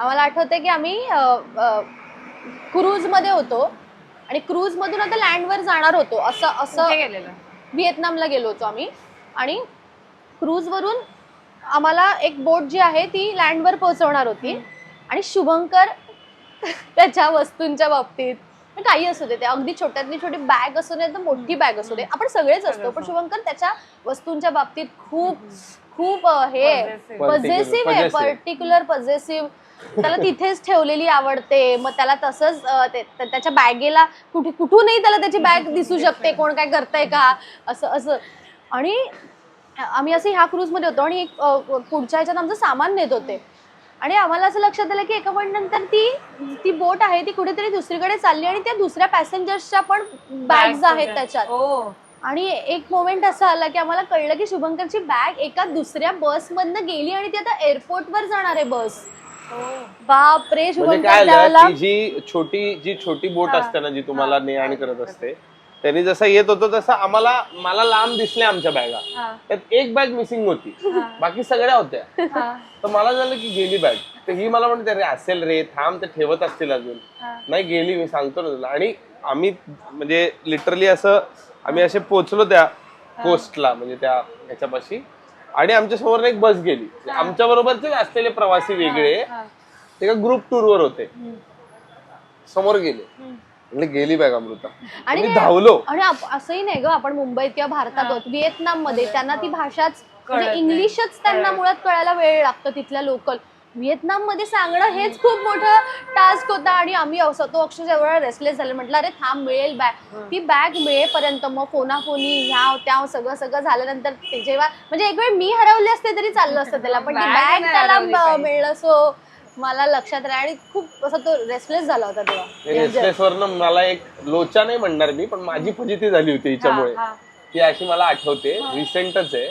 आम्हाला आठवतंय की आम्ही क्रूजमध्ये होतो. आणि क्रूज मधून आता लँडवर जाणार होतो. असं असं व्हिएतनामला गेलो होतो आम्ही. आणि क्रूजवरून आम्हाला एक बोट जी आहे ती लँडवर पोहोचवणार होती. आणि शुभंकर त्याच्या वस्तूंच्या बाबतीत. म्हणजे काही असू दे ते अगदी छोट्यातली छोटी बॅग असू दे तर मोठी बॅग असू दे. आपण सगळेच असतो. पण शुभंकर त्याच्या वस्तूंच्या बाबतीत खूप खूप हे. पॉझेसिव्ह आहे. पर्टिक्युलर पॉझेसिव्ह त्याला तिथेच ठेवलेली आवडते. मग त्याला तसंच अं, ते- त्या- त्याच्या बॅगेला कुठे कुठूनही त्याला त्याची बॅग दिसू शकते. कोण काय करतंय का? असं असं. आणि आम्ही असे ह्या क्रूजमध्ये होतो आणि एक अं, पुढच्या ह्याच्यात आमचं सामान नेत होते. आणि आम्हाला असं लक्षात आलं की एका पॉईंट नंतर ती ती बोट आहे ती कुठेतरी दुसरीकडे चालली आणि त्या दुसऱ्या पॅसेंजर्सच्या पण बॅग्स आहेत त्याच्यात. हो. आणि एक मोमेंट असा आला की आम्हाला कळलं की शुभंकरची बॅग एका दुसऱ्या बस मधनं गेली आणि ती आता एअरपोर्टवर जाणार आहे बस बाप रे म्हणजे काय ती जी छोटी जी छोटी बोट. असते ना जी तुम्हाला ने आणि करत असते त्यांनी जसं येत होतो तसं आम्हाला मला लांब दिसल्या आमच्या बॅगा. त्यात एक बॅग मिसिंग होती. बाकी सगळ्या होत्या. तर मला झालं की गेली बॅग. तर ही मला म्हणते रे असेल रे थांब ते ठेवत असतील अजून. नाही गेली मी सांगतो ना तुला. आणि आम्ही म्हणजे लिटरली असं आम्ही असे पोचलो त्या कोस्टला म्हणजे त्या ह्याच्यापाशी. आणि आमच्यासमोर एक बस गेली. आमच्या बरोबरचे असलेले प्रवासी वेगळे. ते एका ग्रुप टूर वर होते. समोर गेले. म्हणजे गेली बॅग अमृता. आणि मी धावलो. आणि आप- असंही नाही ग आपण मुंबईत किंवा भारतात आहोत व्हिएतनाममध्ये त्यांना ती भाषाच म्हणजे. इंग्लिशच त्यांना मुळात कळायला वेळ लागतो तिथल्या लोकल व्हिएतनाममध्ये सांगणं हेच खूप मोठं टास्क होता आणि आम्ही असं तो अक्षरशः एवढा रेसलेस झालं. म्हटलं अरे थांब मिळेल बॅग ती बॅग मिळेपर्यंत मग फोनाफोनी ह्या त्या सगळं सगळं झाल्यानंतर ते जेव्हा म्हणजे एक वेळ मी हरवले असते तरी चाललं असतं त्याला पण ती बॅग त्याला. मिळलं सो मला लक्षात राहिलं आणि खूप असा तो रेसलेस झाला होता तेव्हा. रेसलेस वरनं मला एक लोचा नाही म्हणणार मी पण माझी फजिती झाली होती हिच्यामुळे. ती अशी मला आठवते रिसेंटच आहे.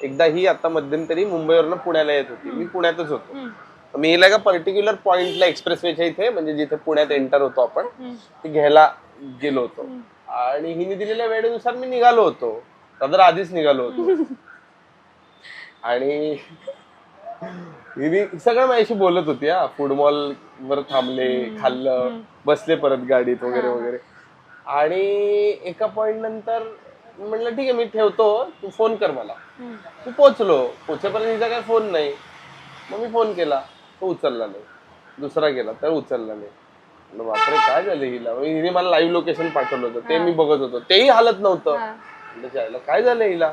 एकदा ही आता मध्यंतरी मुंबईवरनं पुण्याला येत होती. मी पुण्यातच होतो. मी हिला एका पर्टिक्युलर पॉइंटला एक्सप्रेसवेच्या इथे म्हणजे जिथे पुण्यात एंटर होतो आपण. ती घ्यायला गेलो होतो. आणि हिने दिलेल्या वेळेनुसार मी निघालो होतो. तर आधीच निघालो होतो. आणि हिने सगळं माझ्याशी बोलत होती हा. फूड मॉल वर थांबले खाल्लं बसले परत गाडीत वगैरे वगैरे. आणि एका पॉइंट नंतर म्हणलं ठीक आहे मी ठेवतो. तू फोन कर मला. मी पोचलो पोचेपर्यंत हिचा काय फोन नाही. मग मी फोन केला. तो उचलला नाही. दुसरा केला तर उचलला नाही. बापरे काय झालं हिला? मग हिने मला लाईव्ह लोकेशन पाठवलं होतं. ते मी बघत होतो. तेही हालत नव्हतं. हा. काय झालं हिला?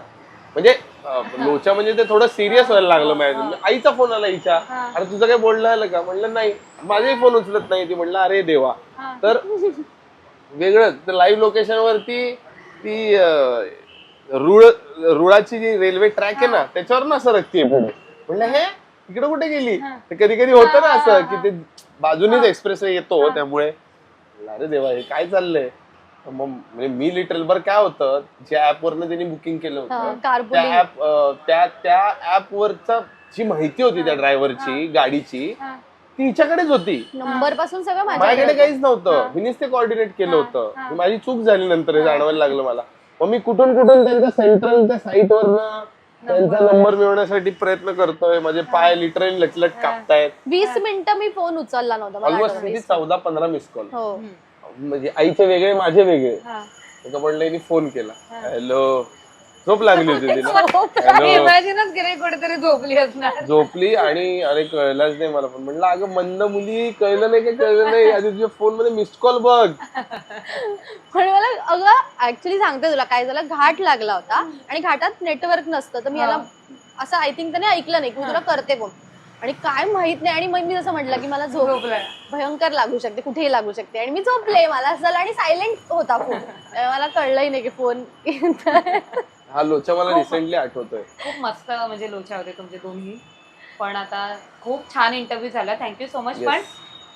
म्हणजे लोचा म्हणजे ते थोडं सिरियस व्हायला लागलं माझ्या आईचा फोन आला हिच्या. हा. अरे तुझं काय बोलणं आलं का? म्हणलं नाही. माझाही फोन उचलत नाही. ती म्हणलं अरे देवा. तर वेगळंच तर लाईव्ह लोकेशन वरती ती रुळ रुळाची जी रेल्वे ट्रॅक आहे ना त्याच्यावर ना सरकतीये म्हणलं हे इकडे कुठे गेली? तर कधी कधी होतं ना असं की ते बाजूनीच एक्सप्रेस येतो त्यामुळे अरे देवा हे काय चाललंय? मग म्हणजे मी लिटरल बर काय होतं ज्या ऍप वरनं त्यांनी बुकिंग केलं होतं. त्या ऍप त्या त्या ऍप वरचा जी माहिती होती त्या ड्रायव्हरची गाडीची. ती हिच्याकडेच होती. नंबरपासून सगळं माझ्याकडे काहीच नव्हतं. हिनेच ते कॉर्डिनेट केलं होतं. माझी चूक झाली नंतर हे जाणवायला लागलं मला. मग मी कुठून कुठून त्यांच्या सेंट्रलच्या साईट वरनं त्यांचा नंबर. मिळवण्यासाठी प्रयत्न करतोय. माझे पाय लिटरली लटलट कापतायत. वीस मिनिटं मी फोन उचलला नव्हता. मला ऑलमोस्ट. किती? चौदा पंधरा मिस कॉल हो. म्हणजे आईचे वेगळे माझे वेगळे. हा. एका पडल्याने फोन केला. हॅलो झोप लागली होती तिला. इमॅजिनच केले कुठेतरी झोपली असणार. झोपली आणि अरे कळलाच नाही मला पण म्हणलं अगं मंद मुली कळलं नाही का कळलं नाही? आधी तुझ्या फोनमध्ये मिस्ड कॉल बघ. पण मला अगं ऍक्च्युली सांगते तुला काय झालं घाट लागला होता आणि घाटात नेटवर्क नसतं. तर मी याला असं आय थिंक त्याने ऐकलं नाही की मी तुला करते फोन आणि काय माहीत नाही आणि मग मी जसं म्हटलं की मला झोप झोपलाय भयंकर लागू शकते कुठेही लागू शकते. आणि मी झोपले मला असं झालं आणि सायलेंट होता फोन मला कळलंही नाही की फोन हा लोचा मला रिसेंटली आठवतोय खूप मस्त म्हणजे लोचा होते तुमचे दोन्ही पण आता खूप छान इंटरव्ह्यू झाला थँक्यू सो मच Yes. पण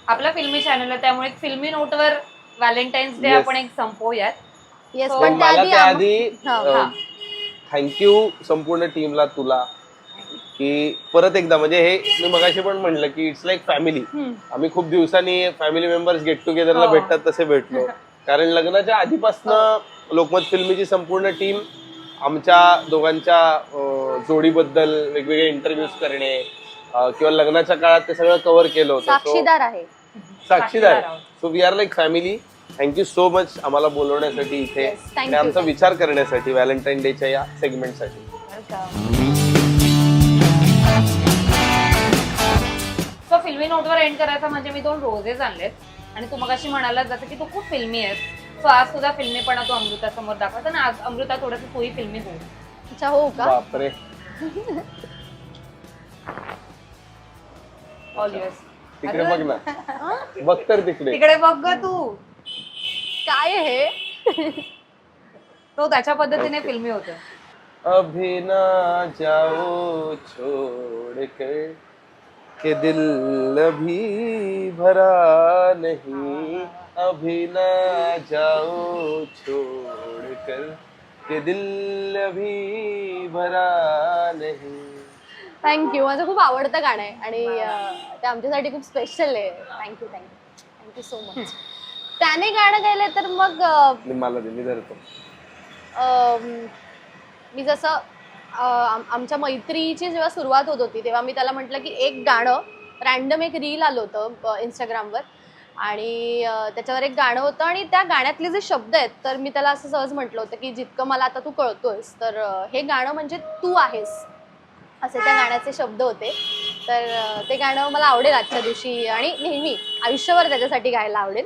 आपला फिल्मी चॅनल आहे त्यामुळे एक फिल्मी नोटवर व्हॅलेंटाईन्स डे Yes. आपण एक संपवूयात येस So, पण मला त्याआधी हा, हा. थँक्यू संपूर्ण टीमला तुला की परत एकदा म्हणजे हे मी मगाशी पण म्हणलं की इट्स लाईक फॅमिली हम्म. आम्ही खूप दिवसांनी फॅमिली मेंबर्स गेट टुगेदरला हो. भेटतात तसे भेटलो कारण लग्नाच्या आधीपासनं लोकमत फिल्मीची संपूर्ण टीम आमच्या दोघांच्या जोडीबद्दल वेगवेगळे इंटरव्ह्यूज करणे किंवा लग्नाच्या काळात ते सगळं कव्हर केलं होतं. So, साक्षीदार आहे. साक्षीदार. So we are like family thank you so much आम्हाला बोलवण्यासाठी इथे Yes, thank आणि you, आमचा. विचार करण्यासाठी व्हॅलेंटाईन डेच्या या सेगमेंटसाठी सो फिल्मी नोटवर एंड करायचा म्हणजे मी दोन रोजेस आणलेत. आणि तू मग अशी म्हणाला जसं की तू खूप फिल्मी आहेस. सो आज तुझा फिल्मीपणा तू अमृता समोर दाखवत आणि आज अमृता थोडस तूही फिल्मी हो अच्छा हो का? बापरे. ऑल युअर्स तिकडे बघ ना. बघ तर तिकडे. तिकडे बघ ग तू. काय हे? तो त्याच्या पद्धतीने. फिल्मी होतो अभी ना जाओ छोड़ कर के दिल अभी भरा नहीं. अभी ना जाओ छोड़ कर के दिल अभी भरा नहीं। थँक्यू माझं खूप आवडतं गाणं आहे आणि अं, ते आमच्यासाठी खूप स्पेशल आहे. Thank you thank you thank you so much त्याने गाणं गायलंय तर मग अं, मी मला दे मी धरतो. अं, मी जसं अं, आम- आमच्या मैत्रीची जेव्हा सुरुवात होत होती तेव्हा मी त्याला म्हटलं की एक गाणं रॅन्डम एक रील आलं होतं इंस्टाग्रामवर आणि त्याच्यावर एक गाणं होतं आणि त्या गाण्यातले जे शब्द आहेत तर मी त्याला असं सहज म्हटलं होतं की जितकं मला आता तू कळतोयस तर हे गाणं म्हणजे तू आहेस असे त्या गाण्याचे शब्द होते. तर ते गाणं मला आवडेल आजच्या दिवशी आणि नेहमी आयुष्यभर त्याच्यासाठी गायला आवडेल.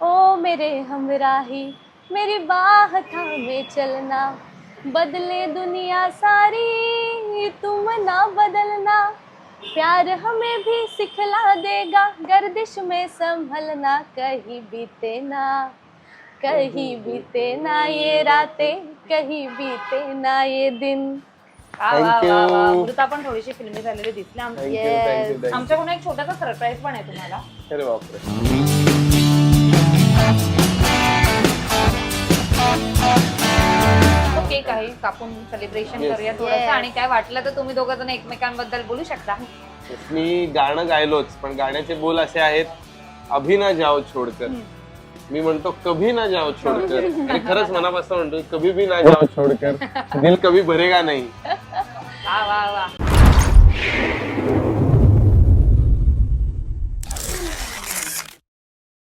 ओ मेरे हमराही मेरी बाह थांबे चलना बदले दुनिया सारी तुम ना बदलना. प्यार हमें भी सिखला देगा गर्दिश में संभलना कहीं बीते ना कहीं बीते ना ये रातें कहीं बीते ना ये दिन वा, वा, Thank वा, वा. you. अमृता पण थोडीशी फिल्मी झालेली दिसली आम- थँक्यू Yes. थँक्यू थँक्यू आमच्याकडून एक छोटासा सरप्राईज पण आहे तुम्हाला अरे बापरे कापून सेलिब्रेशन Yes. करूया थोडंसं Yes. आणि काय वाटलं तर तुम्ही दोघं जण एकमेकांबद्दल बोलू शकता. मी गाणं गायलोच पण गाण्याचे बोल असे आहेत अभी ना जाओ छोडकर. मी म्हणतो कभी ना जाओ छोडकर. आणि खरंच मनापासून म्हणतो कभी भी ना जाओ छोडकर. दिल कभी भरेगा नाही. वा वा वा.